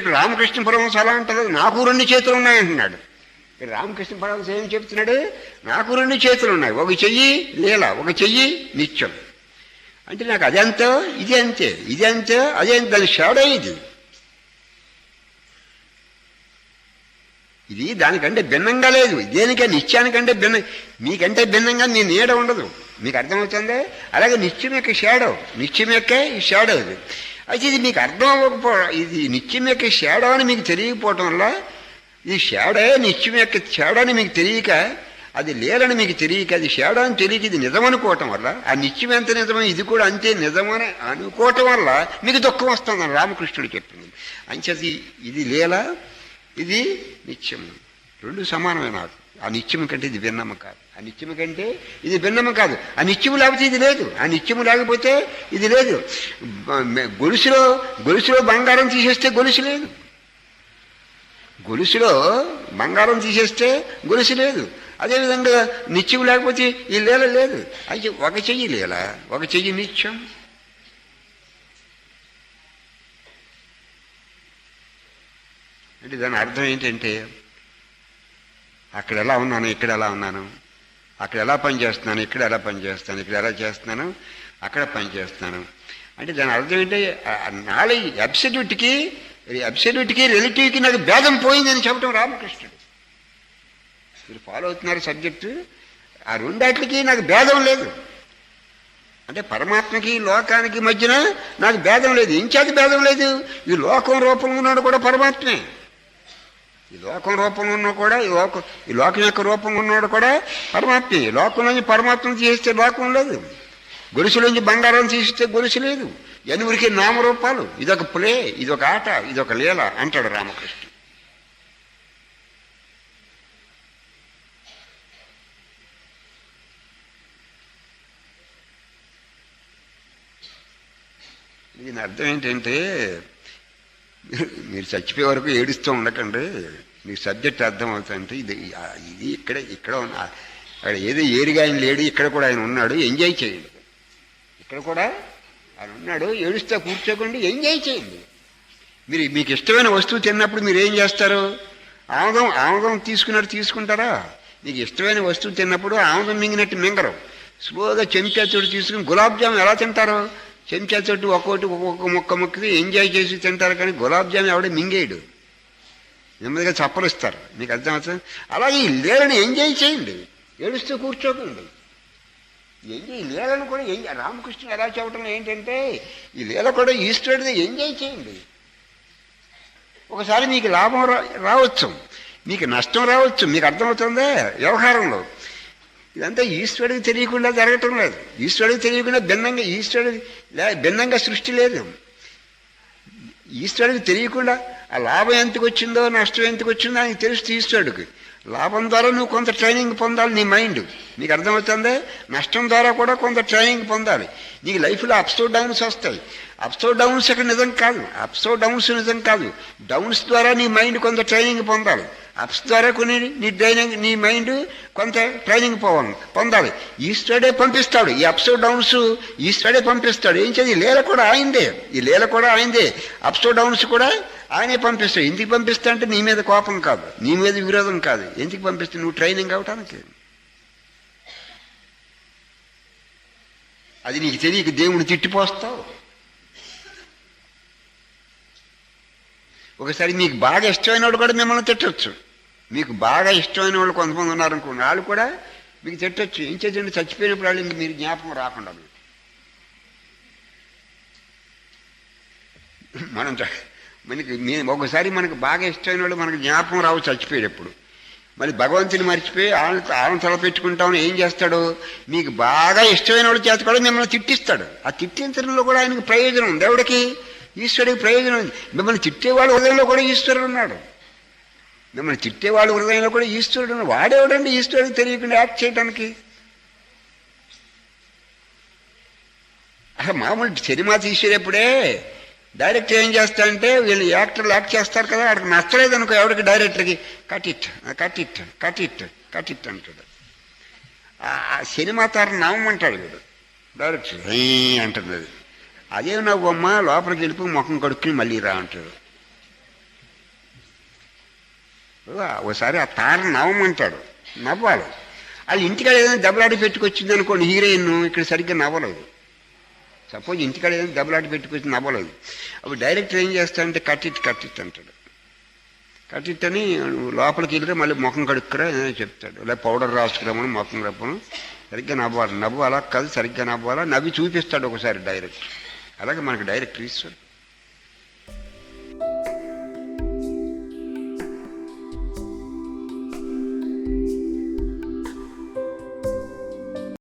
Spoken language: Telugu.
ఇక్కడ రామకృష్ణ పరమహంస అలా అంటారు నాకు రెండు చేతులు ఉన్నాయంటున్నాడు ఇక్కడ రామకృష్ణ పరమహంస ఏం చెప్తున్నాడు? నాకు రెండు చేతులు ఉన్నాయి. ఒక చెయ్యి లీల ఒక చెయ్యి నిత్యం. అంటే నాకు అదంతో ఇది అంతే ఇది అంతే అదే అంతే. దాని షాడో ఇది. ఇది దానికంటే భిన్నంగా లేదు. దేనికే నిత్యానికంటే భిన్న మీకంటే భిన్నంగా నీ నీడ ఉండదు. మీకు అర్థమవుతుంది? అలాగే నిత్యం యొక్క షాడో నిత్యం యొక్క ఈ షాడో ఇది. అయితే ఇది మీకు అర్థం అవ్వకపోవడం ఇది నిత్యం యొక్క షాడో అని మీకు తెలియకపోవటం వల్ల ఈ షేడే నిత్యం యొక్క షేడని అని మీకు తెలియక అది లేదని మీకు తెలియక అది షాడో అని తెలియక ఇది నిజమనుకోవటం వల్ల ఆ నిత్యం ఎంత నిజమో ఇది కూడా అంతే నిజమని అనుకోవటం వల్ల మీకు దుఃఖం వస్తుందని రామకృష్ణుడు చెప్పింది. అంచేది ఇది లేలా ఇది నిత్యం. రెండు సమానమైన ఆ నిత్యం కంటే ఇది భిన్నమ్మ కాదు. ఆ కంటే ఇది భిన్నము కాదు. ఆ నిత్యము లేకపోతే ఇది లేదు. ఆ నిత్యము లేకపోతే ఇది లేదు. గొలుసులో గొలుసులో బంగారం తీసేస్తే గొలుసు లేదు. గొలుసులో బంగారం తీసేస్తే గొలుసు లేదు. అదేవిధంగా నిత్యం లేకపోతే ఈ లీల లేదు. అయితే ఒక చెయ్యి లీల ఒక చెయ్యి నిత్యం. అంటే దాని అర్థం ఏంటంటే అక్కడ ఎలా ఉన్నాను ఇక్కడ ఎలా ఉన్నాను? అక్కడ ఎలా పనిచేస్తున్నాను ఇక్కడ ఎలా పనిచేస్తాను ఇక్కడ ఎలా చేస్తున్నాను అక్కడ పనిచేస్తున్నాను. అంటే దాని అర్థం ఏంటంటే నాలెడ్జ్ అబ్సల్యూట్కి అబ్సల్యూట్కి రిలేటివ్కి నాకు భేదం పోయిందని చెప్పడం రామకృష్ణుడు. మీరు ఫాలో అవుతున్నారు సబ్జెక్టు ఆ రెండాట్లకి నాకు భేదం లేదు. అంటే పరమాత్మకి లోకానికి మధ్యన నాకు భేదం లేదు. ఇంచేది భేదం లేదు. ఈ లోకం రూపంలో ఉన్నాడు కూడా పరమాత్మే. ఈ లోకం రూపంలో ఉన్నా కూడా ఈ లోకం ఈ లోకం యొక్క రూపంలో ఉన్నాడు కూడా పరమాత్మే. ఈ లోకంలోంచి పరమాత్మను చేస్తే లోకం లేదు. గొలుసులోంచి బంగారం చేస్తే గొలుసు లేదు. ఎనుగురికి నామరూపాలు. ఇదొక ప్లే ఇదొక ఆట ఇదొక లీల అంటాడు రామకృష్ణ దీని అర్థం ఏంటంటే మీరు చచ్చిపోయే వరకు ఏడుస్తూ ఉండకండి. మీకు సబ్జెక్ట్ అర్థమవుతుందంటే ఇది ఇది ఇక్కడ ఇక్కడ ఉన్న అక్కడ ఏదో ఏరిగా ఆయన లేడు ఇక్కడ కూడా ఆయన ఉన్నాడు ఎంజాయ్ చేయండి. ఇక్కడ కూడా ఆయన ఉన్నాడు ఏడుస్తా కూర్చోకండి ఎంజాయ్ చేయండి. మీరు మీకు ఇష్టమైన వస్తువు తిన్నప్పుడు మీరు ఏం చేస్తారు? ఆముదం ఆముదం తీసుకున్నట్టు తీసుకుంటారా? మీకు ఇష్టమైన వస్తువు తిన్నప్పుడు ఆముదం మింగినట్టు మింగరు. స్లోగా చెంచాచుడు తీసుకుని గులాబ్ జామ్ ఎలా తింటారు? చెంచా చెట్టు ఒక్కొక్కటి ఒక్కొక్క ముక్క మొక్కకి ఎంజాయ్ చేసి తింటారు కానీ గులాబ్ జామ్ ఎవడే మింగేయడు. నెమ్మదిగా చప్పరిస్తారు. మీకు అర్థమవుతుంది అలాగే ఈ లీలని ఎంజాయ్ చేయండి. ఏడుస్తూ కూర్చోకండి. ఎంజాయ్ ఈ లీలను కూడా ఎంజాయ్ రామకృష్ణ ఎలా చెప్పడం ఏంటంటే ఈ లీల కూడా ఈశ్వరుడిని ఎంజాయ్ చేయండి. ఒకసారి మీకు లాభం రా రావచ్చు. మీకు నష్టం రావచ్చు. మీకు అర్థమవుతుందే? వ్యవహారంలో ఇదంతా ఈశ్వరుడికి తెలియకుండా జరగటం లేదు. ఈశ్వరుడికి తెలియకుండా భిన్నంగా ఈశ్వరుడి లే- భిన్నంగా సృష్టి లేదు. ఈశ్వరుడికి తెలియకుండా ఆ లాభం ఎంతకు వచ్చిందో నష్టం ఎంతకు వచ్చిందో ఆయనకి తెలుస్తుంది ఈశ్వరుడికి. లాభం ద్వారా నువ్వు కొంత ట్రైనింగ్ పొందాలి నీ మైండ్ నీకు అర్థమవుతుందే? నష్టం ద్వారా కూడా కొంత ట్రైనింగ్ పొందాలి. నీకు లైఫ్లో అప్స్ డౌన్స్ వస్తాయి. అప్స్ డౌన్స్ ఇక్కడ నిజం కాదు. అప్స్ డౌన్స్ నిజం కాదు. డౌన్స్ ద్వారా నీ మైండ్ కొంత ట్రైనింగ్ పొందాలి. అప్స్ ద్వారా కొన్ని నీ ట్రైనింగ్ నీ మైండ్ కొంత ట్రైనింగ్ పోవాలి పొందాలి. ఈస్టర్డే పంపిస్తాడు. ఈ అప్స్ డౌన్స్ ఈస్టర్డే పంపిస్తాడు. ఏం చేయాలి? లీల కూడా ఆయిందే ఈ లీల కూడా ఆయిందే అప్స్ డౌన్స్ కూడా ఆయనే పంపిస్తాడు. ఎందుకు పంపిస్తా అంటే నీ మీద కోపం కాదు. నీ మీద విరోధం కాదు. ఎందుకు పంపిస్తే నువ్వు ట్రైనింగ్ అవటానికి. అది నీకు తెలియక దేవుని తిట్టిపోస్తావు. ఒకసారి మీకు బాగా ఇష్టమైన వాడు కూడా మిమ్మల్ని తిట్టచ్చు. మీకు బాగా ఇష్టమైన వాళ్ళు కొంతమంది ఉన్నారనుకోండి వాళ్ళు కూడా మీకు తిట్టచ్చు. ఏం చేయండి చచ్చిపోయినప్పుడు వాళ్ళు ఇంక మీరు జ్ఞాపకం రాకుండా మీకు మనం మనకి ఒకసారి మనకు బాగా ఇష్టమైన వాళ్ళు మనకు జ్ఞాపకం రావు చచ్చిపోయేటప్పుడు. మరి భగవంతుని మర్చిపోయి ఆయన ఆయన తలపెట్టుకుంటామని ఏం చేస్తాడు? మీకు బాగా ఇష్టమైన వాళ్ళు చేత కూడా మిమ్మల్ని తిట్టిస్తాడు. ఆ తిట్టించడంలో కూడా ఆయనకు ప్రయోజనం ఉంది. ఎవడికి? ఈశ్వరుడికి ప్రయోజనం ఉంది. మిమ్మల్ని తిట్టేవాడు హృదయంలో కూడా ఈశ్వరుడు ఉన్నాడు. మిమ్మల్ని తిట్టేవాడు హృదయంలో కూడా ఈశ్వరుడు ఉన్నాడు. వాడేవాడండి ఈశ్వరుడికి తెలియకుండా యాక్ట్ చేయడానికి అసలు మామూలు సినిమా తీసేటప్పుడే డైరెక్టర్ ఏం చేస్తాడంటే వీళ్ళు యాక్టర్లు యాక్ట్ చేస్తారు కదా వాడికి నచ్చలేదు అనుకో ఎవరికి డైరెక్టర్కి? Cut it cut it cut it cut it అంటాడు. ఆ సినిమా తార నవ్వమంటాడు వీడు. డైరెక్టర్ అంటుంది అది అదే నవ్వమ్మ లోపలికి వెళ్ళిపోయి ముఖం కడుక్కుని మళ్ళీ రా అంటాడు ఒకసారి ఆ తార నవ్వమంటాడు. నవ్వాలి. అది ఇంటికాడ ఏదైనా దెబ్బలాడి పెట్టుకొచ్చింది అనుకోండి హీరోయిన్ ఇక్కడ సరిగ్గా నవ్వలేదు. సపోజ్ ఇంటికాడ ఏదైనా దెబ్బలాడి పెట్టుకొచ్చి నవ్వలేదు. అప్పుడు డైరెక్టర్ ఏం చేస్తాడంటే కట్టిట్ కట్టిట్ అంటాడు. కట్టిట్ అని లోపలికి వెళ్ళితే మళ్ళీ ముఖం కడుక్కురా ఏదైనా చెప్తాడు. లేదా పౌడర్ రాసుకురామని ముఖం రప్పను సరిగ్గా నవ్వాలి. నవ్వాలా? కాదు సరిగ్గా నవ్వాలా? నవ్వి చూపిస్తాడు ఒకసారి డైరెక్టర్. అలాగే మనకు డైరెక్టర్ ఇస్తాడు